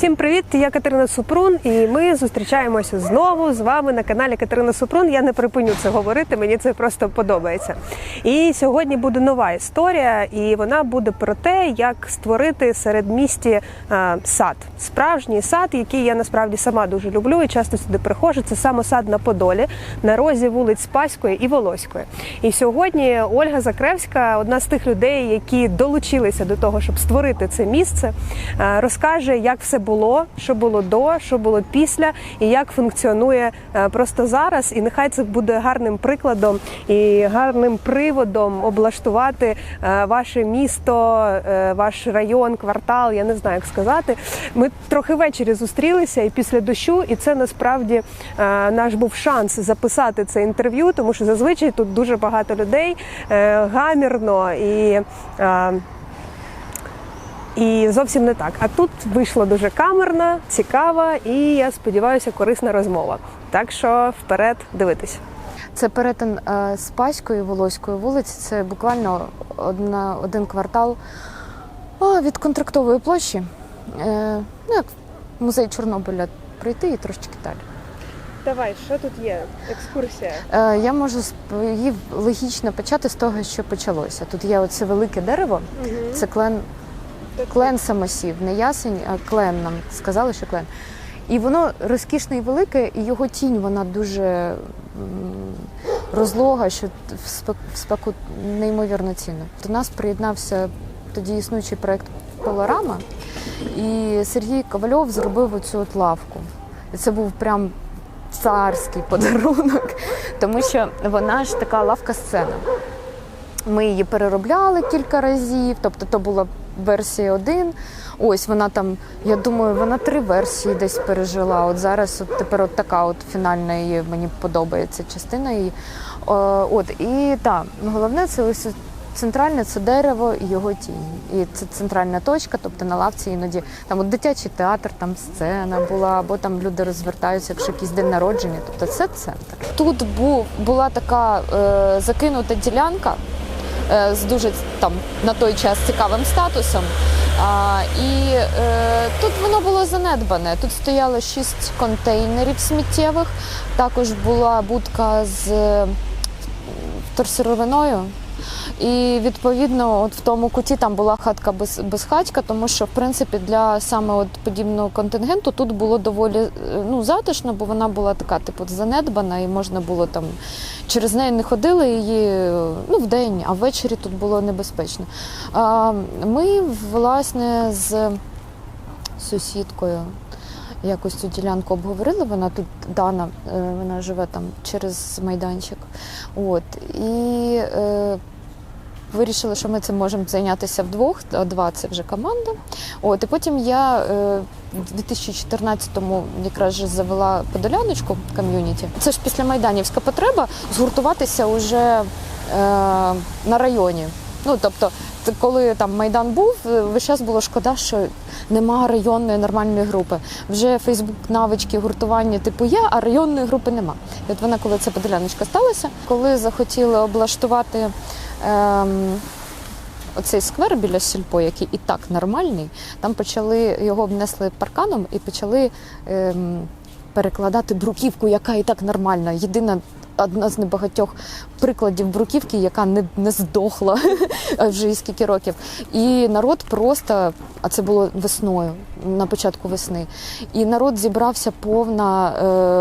Всім привіт! Я Катерина Супрун, і ми зустрічаємося знову з вами на каналі Катерина Супрун. Я не припиню це говорити, мені це просто подобається. І сьогодні буде нова історія, і вона буде про те, як створити серед місті сад, справжній сад, який я насправді сама дуже люблю і часто сюди приходжу. Це саме сад на Подолі, на розі вулиць Спаської і Волоської. І сьогодні Ольга Закревська, одна з тих людей, які долучилися до того, щоб створити це місце, розкаже, як все було, що було до, що було після, і як функціонує е, просто зараз. І нехай це буде гарним прикладом і гарним приводом облаштувати е, ваше місто, е, ваш район, квартал. Я не знаю, як сказати. Ми трохи ввечері зустрілися і після дощу, і це насправді наш був шанс записати це інтерв'ю, тому що зазвичай тут дуже багато людей гамірно і. І зовсім не так. А тут вийшла дуже камерна, цікава і я сподіваюся, корисна розмова. Так що вперед дивитись. Це перетин е, Спаської і Волоської вулиці. Це буквально одна, один квартал від контрактової площі. Е, ну, як музей Чорнобиля прийти і трошечки далі. Давай, що тут є? Екскурсія. Е, я можу її логічно почати з того, що почалося. Тут є оце велике дерево, це клен, клен самосів, не ясень, а клен нам сказали, що клен. І воно розкішне і велике, і його тінь вона дуже розлога, що в спек- в спеку неймовірно цінно. До нас приєднався тоді існуючий проект Полорама, і Сергій Ковальов зробив оцю от лавку. Це був прям царський подарунок, тому що вона ж така лавка-сцена. Ми її переробляли кілька разів, тобто то була версія один. Ось вона там, я думаю, вона три версії десь пережила. От зараз от тепер от така от фінальна її мені подобається частина її. Е, От і так, головне це ось центральне це дерево і його тінь. І це центральна точка, тобто на лавці іноді там от дитячий театр, там сцена була, або там люди розвертаються, якщо якийсь день народження. Тобто це центр. Тут був була така е, закинута ділянка з дуже там на той час цікавим статусом. А, і е, тут воно було занедбане. Тут стояло шість контейнерів сміттєвих. Також була будка з е, вторсировиною. І відповідно, от в тому куті там була хатка без, безхатька, тому що в принципі для саме от подібного контингенту тут було доволі е, ну, затишно, бо вона була така, типу, занедбана, і можна було там через неї не ходили її ну, в день, а ввечері тут було небезпечно. А, ми, власне, з сусідкою. Якось цю ділянку обговорили. Вона тут Дана, е, вона живе там через майданчик. От і е, вирішили, що ми цим можемо зайнятися вдвох, два це вже команда. От і потім я е, в 2014-му якраз же завела подоляночку ком'юніті. Це ж після майданівська потреба згуртуватися уже е, на районі. Ну тобто, коли там майдан був, е, весь час було шкода, що нема районної нормальної групи. Вже Фейсбук навички гуртування типу є, а районної групи нема. І от вона, коли ця подоляночка сталася, коли захотіли облаштувати. Ем, Оцей сквер біля сільпо, який і так нормальний, там почали його обнесли парканом і почали ем, перекладати бруківку, яка і так нормальна. Єдина одна з небагатьох прикладів бруківки, яка не, не здохла вже і скільки років. І народ просто, а це було весною, на початку весни. І народ зібрався повна,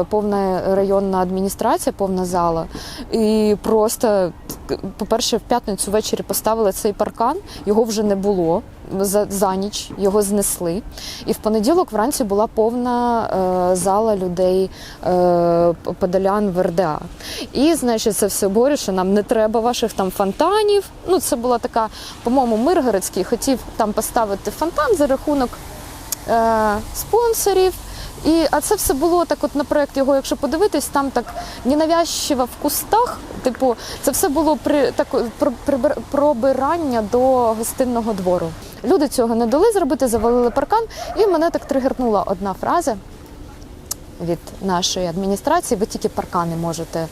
е, повна районна адміністрація, повна зала. І просто, по-перше, в п'ятницю ввечері поставили цей паркан, його вже не було. За, за ніч його знесли. І в понеділок вранці була повна е, зала людей е, подолян в. І, значить, це все що нам не треба ваших там фонтанів. Ну, це була така, по-моєму, Миргородський хотів там поставити фонтан за рахунок е, спонсорів. І, а це все було так, от на проєкт його, якщо подивитись, там так ненавязчиво в кустах. Типу, це все було при так, про, прибир- пробирання до гостинного двору. Люди цього не дали зробити, завалили паркан, і мене так тригернула одна фраза від нашої адміністрації. Ви тільки паркани можете е,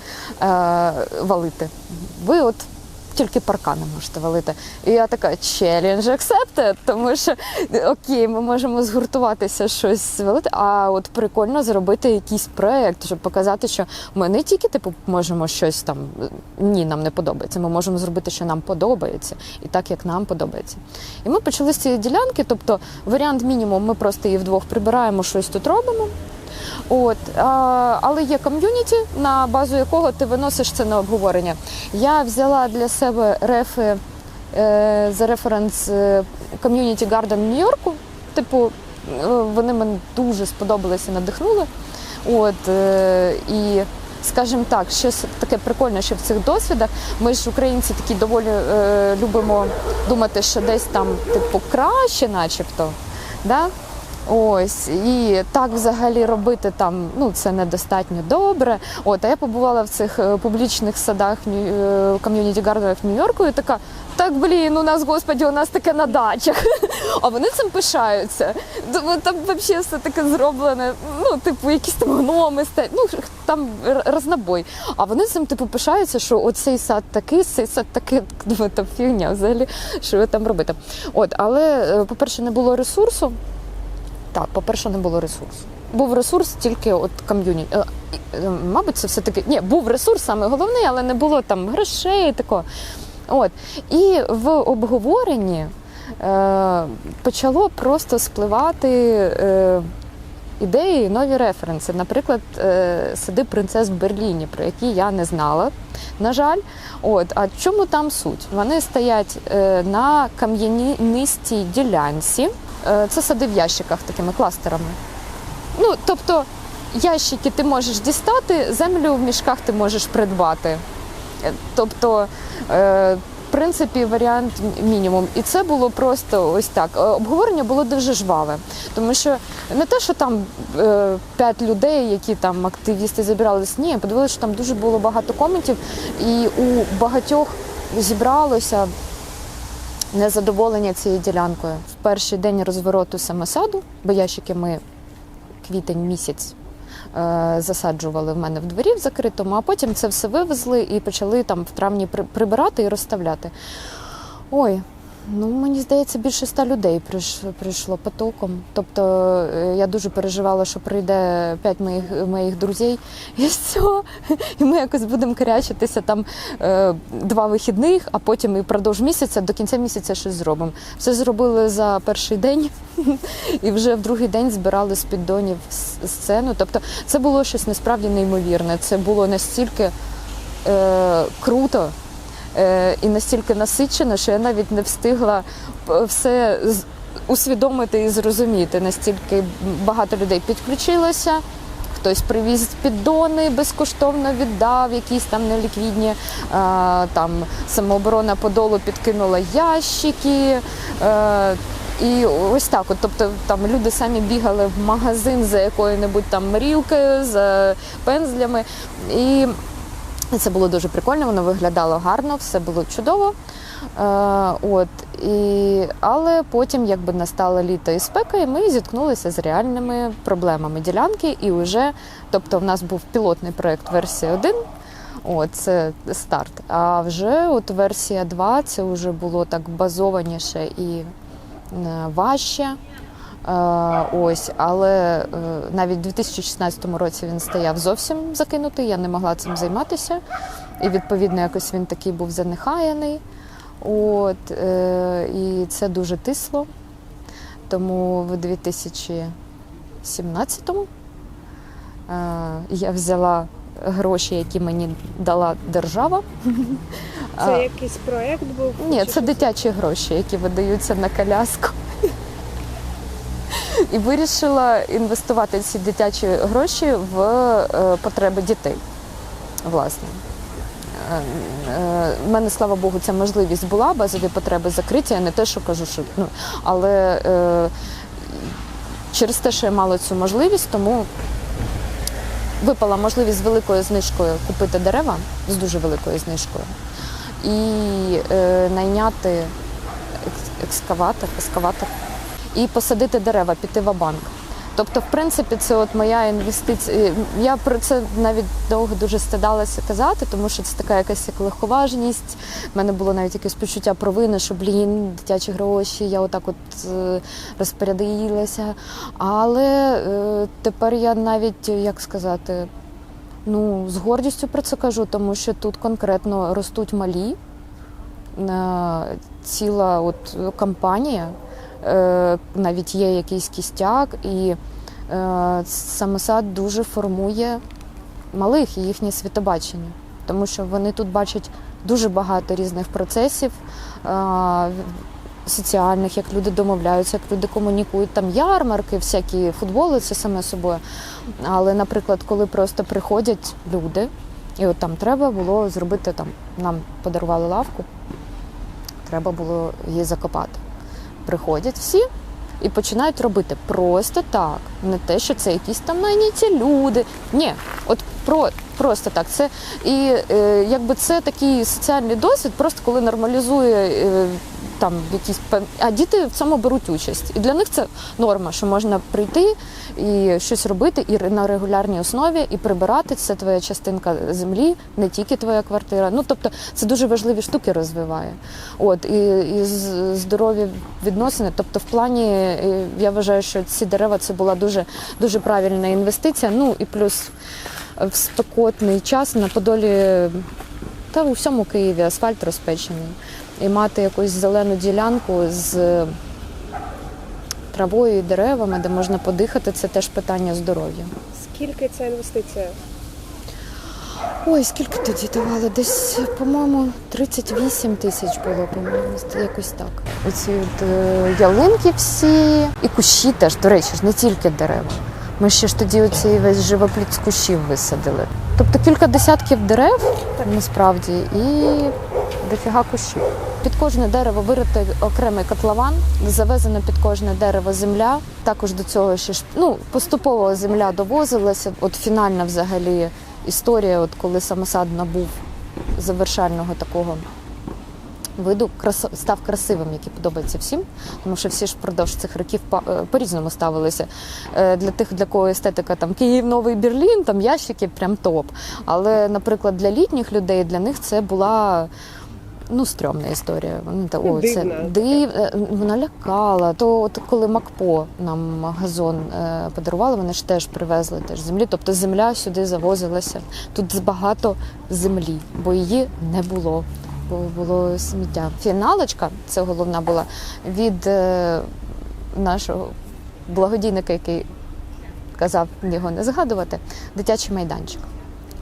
валити. Ви от тільки паркани можете валити. І я така challenge accepted, тому що окей, ми можемо згуртуватися щось валити, а от прикольно зробити якийсь проект, щоб показати, що ми не тільки типу можемо щось там ні, нам не подобається. Ми можемо зробити, що нам подобається, і так як нам подобається. І ми почали з цієї ділянки. Тобто, варіант мінімум, ми просто її вдвох прибираємо, щось тут робимо. От, але є ком'юніті, на базу якого ти виносиш це на обговорення. Я взяла для себе рефи е, за референс ком'юніті Гарден Нью-Йорку. Типу, е, вони мені дуже сподобалися, надихнули. От, е, і скажімо так, щось таке прикольне, що в цих досвідах. Ми ж українці такі доволі е, любимо думати, що десь там типу краще, начебто. Да? Ось і так взагалі робити там ну це недостатньо добре. От а я побувала в цих е, публічних садах ком'юніті гарденах Нью-Йорку і така. Так, блін, у нас, господі, у нас таке на дачах. А вони цим пишаються. Тому Там взагалі все таке зроблене. Ну, типу, якісь там гноми ну там р- рознобой. А вони цим типу пишаються, що оцей сад такий, цей сад такий. Думаю, там фігня взагалі, що ви там робите. От, але, е, по-перше, не було ресурсу. Так, по-перше, не було ресурсу. Був ресурс тільки от ком'юніті. Е, е, Мабуть, це все-таки. Ні, був ресурс саме головний, але не було там грошей такого. От. І в обговоренні е, почало просто спливати е, ідеї, нові референси. Наприклад, е, сади принцес в Берліні, про які я не знала. На жаль, от а чому там суть? Вони стоять е, на кам'янистій ділянці. Е, це сади в ящиках такими кластерами. Ну, тобто, ящики ти можеш дістати, землю в мішках ти можеш придбати. Е, Тобто, е, в принципі, варіант мінімум. І це було просто ось так. Обговорення було дуже жваве, тому що не те, що там п'ять людей, які там активісти зібрались, ні, подивилися, що там дуже було багато коментів, і у багатьох зібралося незадоволення цією ділянкою. В перший день розвороту самосаду, бо ящики ми квітень місяць е, засаджували в мене в дворі в закритому, а потім це все вивезли і почали там в травні при- прибирати і розставляти. Ой. Ну, мені здається, більше ста людей прийш- прийшло потоком. Тобто е, я дуже переживала, що прийде п'ять моїх моїх друзів, і все. І ми якось будемо корячитися там е, два вихідних, а потім і впродовж місяця до кінця місяця щось зробимо. Все зробили за перший день, і вже в другий день збирали з піддонів сцену. Тобто, це було щось насправді неймовірне. Це було настільки е, круто і настільки насичено, що я навіть не встигла все усвідомити і зрозуміти. Настільки багато людей підключилося. Хтось привіз піддони, безкоштовно віддав, якісь там неліквідні. А, там самооборона Подолу підкинула ящики. Е, і ось так, от, тобто там люди самі бігали в магазин за якою-небудь там мрілкою, за пензлями. І це було дуже прикольно, воно виглядало гарно, все було чудово. Е, от, і, але потім, якби настало літо і спека, і ми зіткнулися з реальними проблемами ділянки. І вже, тобто, в нас був пілотний проєкт версія 1, От, це старт. А вже от версія 2 це вже було так базованіше і е, важче. Е, Ось, але е, навіть у 2016 році він стояв зовсім закинутий, я не могла цим займатися. І відповідно якось він такий був занехаяний. От, е, і це дуже тисло. Тому в 2017-му е, я взяла гроші, які мені дала держава. Це якийсь проєкт був? ні, це дитячі гроші, які видаються на коляску. І вирішила інвестувати ці дитячі гроші в е, потреби дітей. Власне. Е, е, В мене, слава Богу, ця можливість була, базові потреби закриті. Я не те, що кажу, що ну, але е, через те, що я мала цю можливість, тому випала можливість з великою знижкою купити дерева з дуже великою знижкою і е, найняти екс- екскаватор, ескаватор і посадити дерева, піти в банк. Тобто, в принципі, це от моя інвестиція. Я про це навіть довго дуже стидалася казати, тому що це така якась як легковажність. У мене було навіть якесь почуття провини, що блін, дитячі гроші, я отак от е, розпорядилася. Але е, тепер я навіть як сказати. Ну, з гордістю про це кажу, тому що тут конкретно ростуть малі, е, ціла от е, навіть є якийсь кістяк, і е, саме сад дуже формує малих і їхнє світобачення, тому що вони тут бачать дуже багато різних процесів. е, Соціальних, як люди домовляються, як люди комунікують, там ярмарки, всякі футболи, це саме собою. Але, наприклад, коли просто приходять люди, і от там треба було зробити там, нам подарували лавку, треба було її закопати. Приходять всі і починають робити просто так. Не те, що це якісь там найняті люди. Ні, от про, просто так. Це і е, якби це такий соціальний досвід, просто коли нормалізує. Е, там якісь а діти в цьому беруть участь, і для них це норма, що можна прийти і щось робити і на регулярній основі, і прибирати це твоя частинка землі, не тільки твоя квартира. Ну тобто це дуже важливі штуки розвиває. От і, і здорові відносини. Тобто, в плані е, я вважаю, що ці дерева це була дуже дуже правильна інвестиція. Ну і плюс в спекотний час на Подолі та у всьому Києві асфальт розпечений. І мати якусь зелену ділянку з травою і деревами, де можна подихати, це теж питання здоров'я. Скільки ця інвестиція? Ой, скільки тоді давали? Десь, по-моєму, 38 тисяч було, по-моєму, якось так. Оці от, е, ялинки всі і кущі теж, до речі, ж не тільки дерева. Ми ще ж тоді оцей весь живопліт з кущів висадили. Тобто кілька десятків дерев насправді і дофіга кущів. Під кожне дерево виритий окремий котлован, завезено під кожне дерево земля. Також до цього ще ну поступово земля довозилася. От фінальна взагалі історія, от коли самосад набув завершального такого виду, став красивим, який подобається всім, тому що всі ж впродовж цих років е, по-різному ставилися. Е, Для тих, для кого естетика там Київ, Новий Берлін, там ящики прям топ. Але, наприклад, для літніх людей для них це була. Ну, стрьомна історія. Вони та о, це див, е, вона лякала. То от коли Макпо нам газон е, подарували, вони ж теж привезли теж землі. Тобто земля сюди завозилася. Тут багато землі, бо її не було. Бо було сміття. Фіналочка, це головна була від е, нашого благодійника, який казав його не згадувати, дитячий майданчик.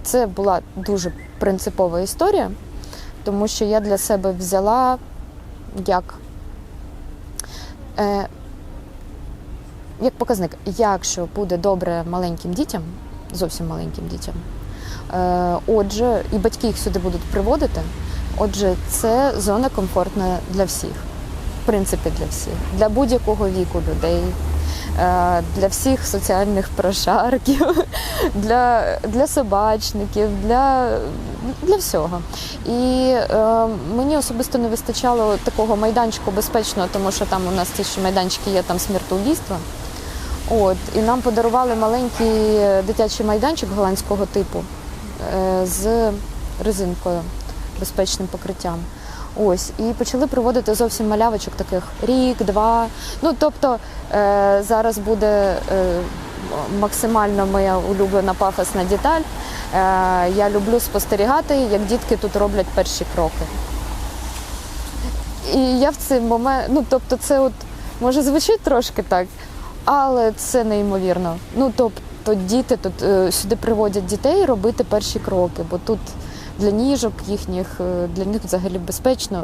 Це була дуже принципова історія, тому що я для себе взяла як, е, як показник, якщо буде добре маленьким дітям, зовсім маленьким дітям, е, отже, і батьки їх сюди будуть приводити, отже, це зона комфортна для всіх. В принципі, для всіх, для будь-якого віку людей, для всіх соціальних прошарків, для, для собачників, для, для всього. І е, мені особисто не вистачало такого майданчику безпечного, тому що там у нас ті ще майданчики є там смертоубійства. От, і нам подарували маленький дитячий майданчик голландського типу е, з резинкою, безпечним покриттям. Ось, і почали проводити зовсім малявочок таких рік, два. Ну тобто е, зараз буде е, максимально моя улюблена пафосна деталь. Е, я люблю спостерігати, як дітки тут роблять перші кроки. І я в цей момент, ну тобто, це от може звучить трошки так, але це неймовірно. Ну тобто, діти тут е, сюди приводять дітей робити перші кроки, бо тут для ніжок їхніх, е, для них взагалі безпечно,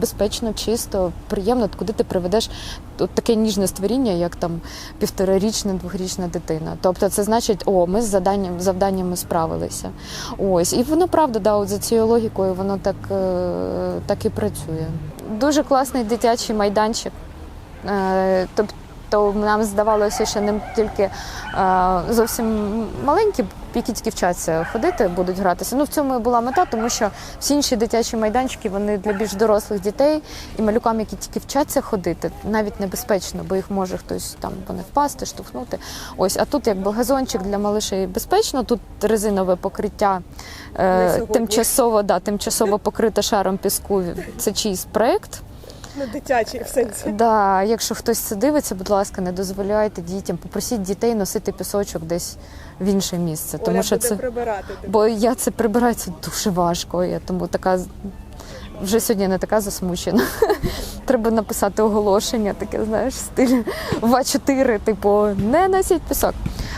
безпечно, чисто, приємно, куди ти приведеш от таке ніжне створіння, як там півторарічна, двохрічна дитина. Тобто, це значить, о, ми з заданням завданнями справилися. Ось, і воно правда, да, от за цією логікою, воно так, е, так і працює. Дуже класний дитячий майданчик. Тобто то нам здавалося, що ним тільки зовсім маленькі, які тільки вчаться ходити, будуть гратися. Ну в цьому і була мета, тому що всі інші дитячі майданчики вони для більш дорослих дітей і малюкам, які тільки вчаться ходити, навіть небезпечно, бо їх може хтось там вони впасти, штовхнути. Ось, а тут якби газончик для малишей безпечно. Тут резинове покриття е, тимчасово, да, тимчасово покрите шаром піску. Це чийсь проект. Ну, дитячий в сенсі. Да, якщо хтось це дивиться, будь ласка, не дозволяйте дітям, попросіть дітей носити пісочок десь в інше місце, тому що це прибирати. бо я це прибираю це дуже важко. Я тому така вже сьогодні не така засмучена. Треба написати оголошення, таке знаєш, стиль В4, типу, не носіть пісок.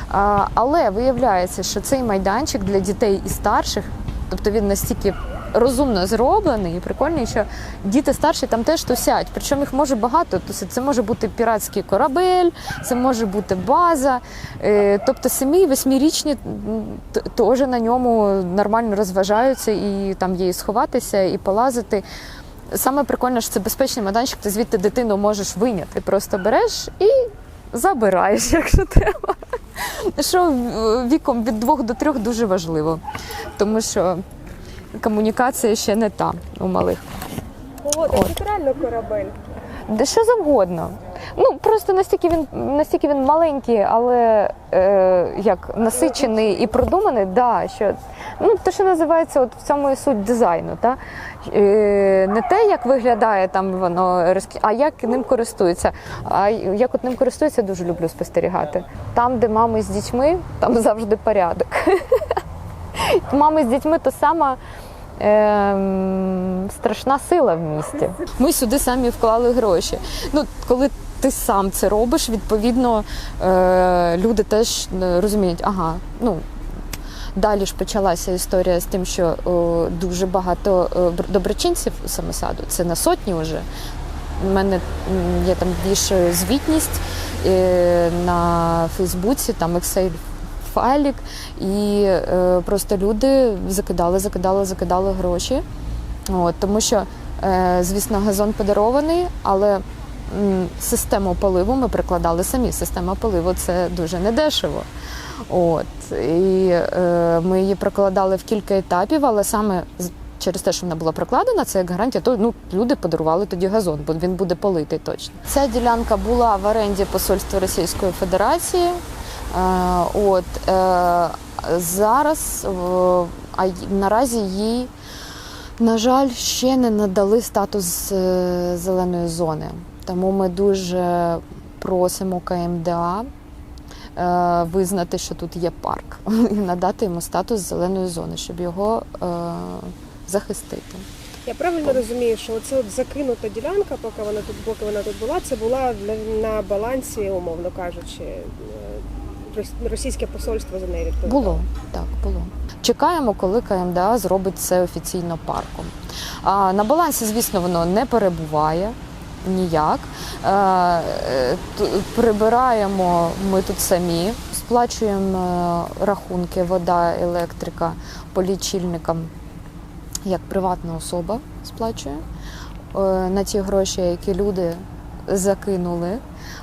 А, але виявляється, що цей майданчик для дітей і старших, тобто він настільки розумно зроблений і прикольний, що діти старші там теж тусять. Причому їх може багато тусити. Це може бути піратський корабель, це може бути база. Е, Тобто самі восьмирічні теж на ньому нормально розважаються, і там є і сховатися, і полазити. Саме прикольне, що це безпечний майданчик, ти звідти дитину можеш виняти. Просто береш і забираєш, якщо треба. Що віком від двох до трьох дуже важливо, тому що комунікація ще не та у малих. О, так це реально корабель. Де що завгодно. Ну просто настільки він настільки він маленький, але е, як насичений і продуманий, да, що ну те, що називається, от в цьому і суть дизайну, та е, не те, як виглядає там воно а як ним користуються. А як от ним користуються, дуже люблю спостерігати. Там, де мами з дітьми, там завжди порядок. Мами з дітьми то сама ем, страшна сила в місті. Ми сюди самі вклали гроші. Ну, коли ти сам це робиш, відповідно е, люди теж е, розуміють, ага, ну. Далі ж почалася історія з тим, що о, дуже багато е, доброчинців у самосаду, це на сотні вже. У мене я там вішаю звітність е, на Фейсбуці, там Excel файлік, і е, просто люди закидали, закидали, закидали гроші. От, тому що, е, звісно, газон подарований, але м, систему поливу ми прикладали самі. Система поливу це дуже недешево. От, і е, ми її прокладали в кілька етапів, але саме через те, що вона була прокладена, це як гарантія, то ну, люди подарували тоді газон, бо він буде политий точно. Ця ділянка була в оренді посольства Російської Федерації. Е, От е, зараз е, а наразі їй, на жаль, ще не надали статус зеленої зони. Тому ми дуже просимо КМДА визнати, що тут є парк, і надати йому статус зеленої зони, щоб його захистити. Я правильно розумію, що оце от закинута ділянка, поки вона тут, поки вона тут була, це була на, балансі, умовно кажучи, російське посольство за неї відповідало. Було так, було. Чекаємо, коли КМДА зробить це офіційно парком. А на балансі, звісно, воно не перебуває ніяк. Е, Прибираємо ми тут самі, сплачуємо е, рахунки, вода, електрика по лічильникам, як приватна особа сплачує е, на ті гроші, які люди закинули.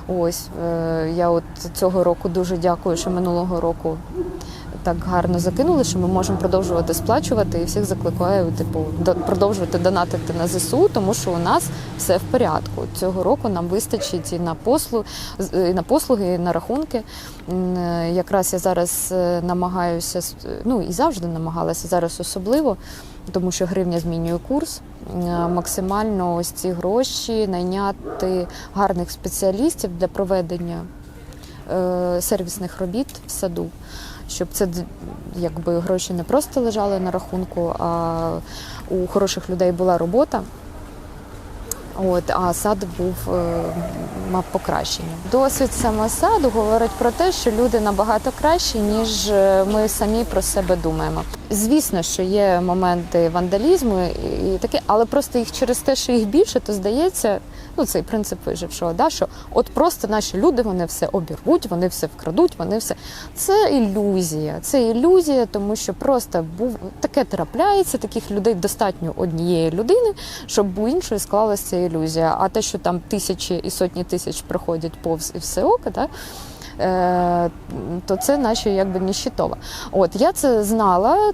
Ось е, я от цього року дуже дякую, що минулого року так гарно закинули, що ми можемо продовжувати сплачувати і всіх закликаю, типу, до- продовжувати донатити на ЗСУ, тому що у нас все в порядку. Цього року нам вистачить і на послуг, і на послуги, і на рахунки. Е, Якраз я зараз е, намагаюся, ну і завжди намагалася зараз особливо, тому що гривня змінює курс. е, Максимально ось ці гроші найняти гарних спеціалістів для проведення е, сервісних робіт в саду, щоб це якби гроші не просто лежали на рахунку, а у хороших людей була робота. От, а сад був е, мав покращення. Досвід самосаду говорить про те, що люди набагато кращі, ніж е, ми самі про себе думаємо. Звісно, що є моменти вандалізму і таке, але просто їх через те, що їх більше, то здається, Ну, цей принцип вижившого, да, що от просто наші люди вони все обірвуть, вони все вкрадуть, вони все. Це ілюзія. Це ілюзія, тому що просто був таке трапляється, таких людей достатньо однієї людини, щоб у іншої склалася ілюзія. А те, що там тисячі і сотні тисяч проходять повз і все око, да, е, то це наче якби ніщитова. От я це знала.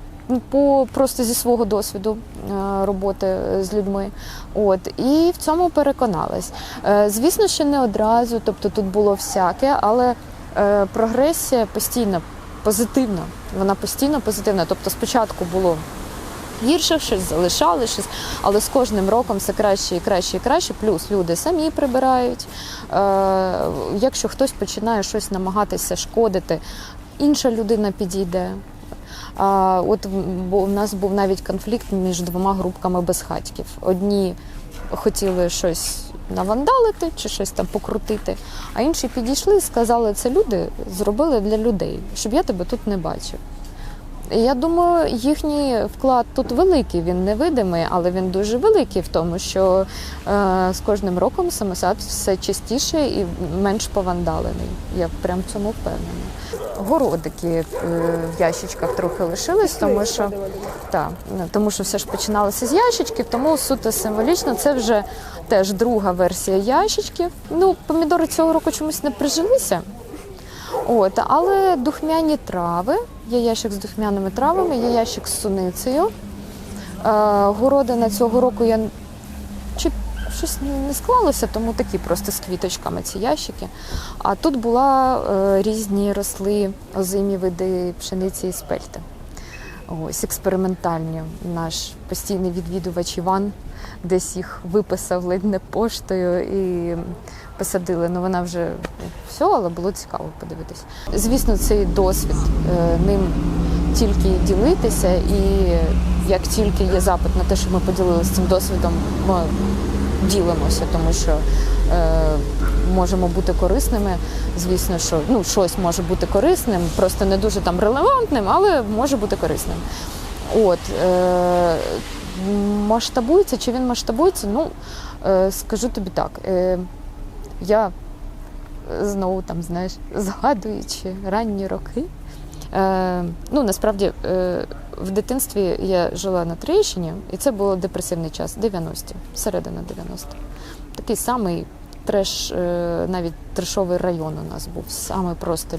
По просто зі свого досвіду е, роботи з людьми, от і в цьому переконалась. Е, Звісно, що не одразу, тобто тут було всяке, але е, прогресія постійно позитивна. Вона постійно позитивна. Тобто, спочатку було гірше, щось залишали, щось, але з кожним роком все краще і краще і краще. Плюс люди самі прибирають. Е, якщо хтось починає щось намагатися шкодити, інша людина підійде. От у нас був навіть конфлікт між двома групками безхатьків. Одні хотіли щось навандалити чи щось там покрутити, а інші підійшли і сказали, це люди зробили для людей, щоб я тебе тут не бачив. Я думаю, їхній вклад тут великий. Він невидимий, але він дуже великий в тому, що е, з кожним роком самосад все частіше і менш повандалений. Я прям в цьому впевнена. Городики е, в ящичках трохи лишились, тому що так, ну, тому що все ж починалося з ящичків, тому суто символічно це вже теж друга версія ящичків. Ну, помідори цього року чомусь не прижилися. От, але духмяні трави, є ящик з духмяними травами, є ящик з суницею. Е, городина цього року я щось не склалося, тому такі просто з квіточками ці ящики. А тут була е, різні росли озимі види пшениці і спельти. Ось експериментальні. Наш постійний відвідувач Іван десь їх виписав ледь не поштою і посадили. Ну вона вже все, але було цікаво подивитися. Звісно, цей досвід е, ним тільки ділитися, і як тільки є запит на те, щоб ми поділилися цим досвідом, ми ділимося, тому що е, можемо бути корисними. Звісно, що ну щось може бути корисним, просто не дуже там релевантним, але може бути корисним. От е, масштабується, чи він масштабується? Ну е, скажу тобі так. Е, я знову там, знаєш, згадуючи ранні роки. Е, ну, насправді, е, в дитинстві я жила на Троєщині, і це був депресивний час, 90-ті, середина 90-х. Такий самий треш, е, навіть трешовий район у нас був, саме просто.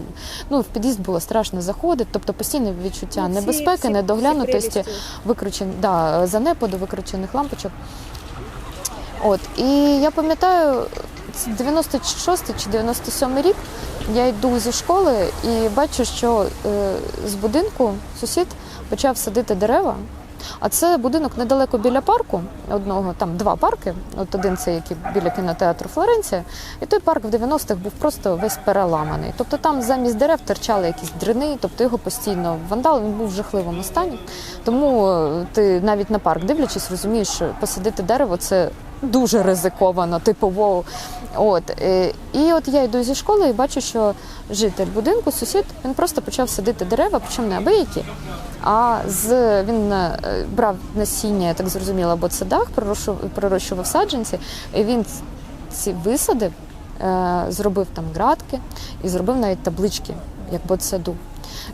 Ну, в під'їзд було страшно заходити, тобто постійне відчуття небезпеки, недоглянутості, викручен, да, занепаду, викручених лампочок. От, і я пам'ятаю, 96 чи 97 рік. Я йду зі школи і бачу, що е, з будинку сусід почав садити дерева. А це будинок недалеко біля парку, одного там два парки. От один це який біля кінотеатру Флоренція, і той парк в 90-х був просто весь переламаний. Тобто там замість дерев торчали якісь дрини, тобто його постійно вандал, він був в жахливому стані. Тому е, ти навіть на парк дивлячись, розумієш, що посадити дерево це дуже ризиковано, воу. От е, і от я йду зі школи і бачу, що житель будинку, сусід, він просто почав садити дерева, причому не абиякі, а з він е, брав насіння, я так зрозуміла, або цедах, пророщував саджанці. І він ці висадив, е, зробив там градки і зробив навіть таблички, як ботсаду.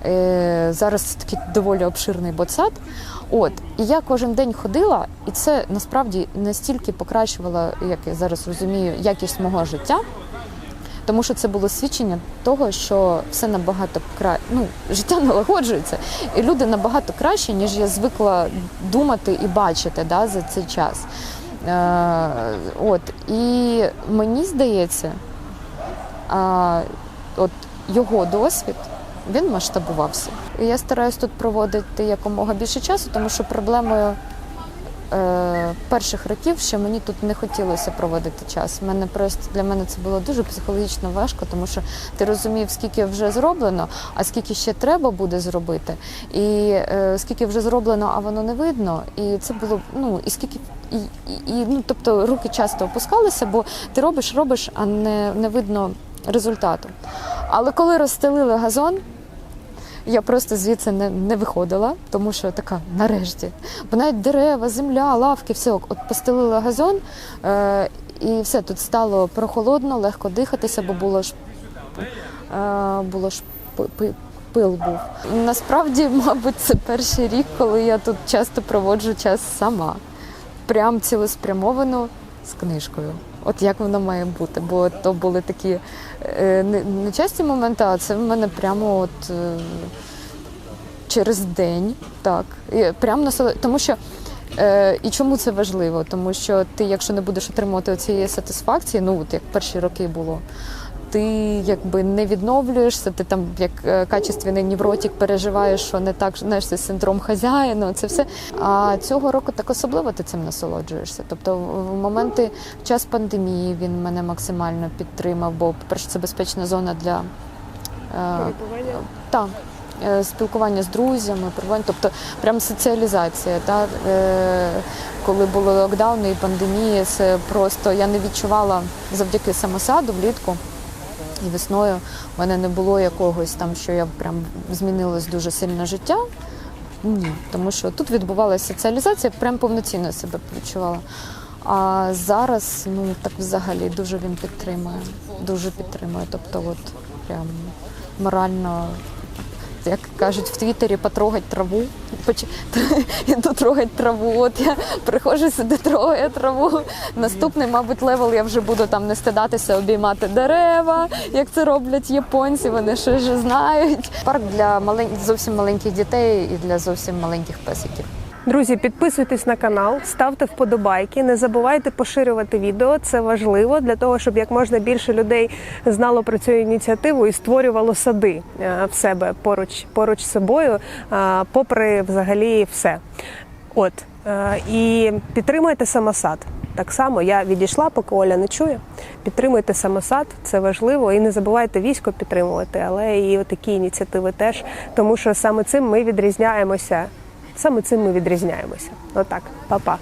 Е, Зараз такий доволі обширний ботсад. От і я кожен день ходила, і це насправді настільки покращувало, як я зараз розумію, якість мого життя. Тому що це було свідчення того, що все набагато кра... ну, життя налагоджується, і люди набагато краще, ніж я звикла думати і бачити да, за цей час. Е, от. І мені здається, а, от його досвід він масштабувався. І я стараюсь тут проводити якомога більше часу, тому що проблемою е, перших років ще мені тут не хотілося проводити час. Мене просто для мене це було дуже психологічно важко, тому що ти розумів, скільки вже зроблено, а скільки ще треба буде зробити, і е, скільки вже зроблено, а воно не видно. І це було ну і скільки. І, і, і ну, тобто руки часто опускалися, бо ти робиш, робиш, а не, не видно результату. Але коли розстелили газон, я просто звідси не, не виходила, тому що така нарешті. Бо навіть дерева, земля, лавки, все от постелили газон. Е, І все тут стало прохолодно, легко дихатися, бо було ж е, було ж пи- пи- пил був. Насправді, мабуть, це перший рік, коли я тут часто проводжу час сама. Прям цілеспрямовано з книжкою. От як воно має бути. Бо то були такі е, не, часті моменти, а це в мене прямо от е, через день. Так. І прямо селе. Тому що Е, і чому це важливо? Тому що ти, якщо не будеш отримувати цієї сатисфакції, ну от як перші роки було, ти якби не відновлюєшся, ти там як е, качественний невротик переживаєш, що не так знаєш, це синдром хазяїна, це все. А цього року так особливо ти цим насолоджуєшся. Тобто, в моменти в час пандемії він мене максимально підтримав, бо, по-перше, це безпечна зона для. е, так, е, спілкування з друзями, перебування, тобто прям соціалізація. Та, е, коли були локдауни і пандемії, це просто я не відчувала завдяки самосаду влітку. І весною в мене не було якогось там, що я прям змінилось дуже сильно життя. Ні, тому що тут відбувалася соціалізація, прям повноцінно себе відчувала. А зараз, ну так взагалі дуже він підтримує, дуже підтримує. Тобто, от прям морально, як кажуть в Твіттері, потрогать траву. Поч- Іду трогать траву. От я приходжу сюди, трогаю траву. Наступний, мабуть, левел я вже буду там не стидатися, обіймати дерева, як це роблять японці. Вони ще ж знають. Парк для малень... зовсім маленьких дітей і для зовсім маленьких песиків. Друзі, підписуйтесь на канал, ставте вподобайки, не забувайте поширювати відео. Це важливо для того, щоб як можна більше людей знало про цю ініціативу і створювало сади е, в себе поруч поруч з собою, попри взагалі все. От е, і підтримуйте самосад. Так само я відійшла, поки Оля не чує. Підтримуйте самосад, це важливо. І не забувайте військо підтримувати, але і такі ініціативи теж, тому що саме цим ми відрізняємося. Саме цим ми відрізняємося. Отак, Па-па.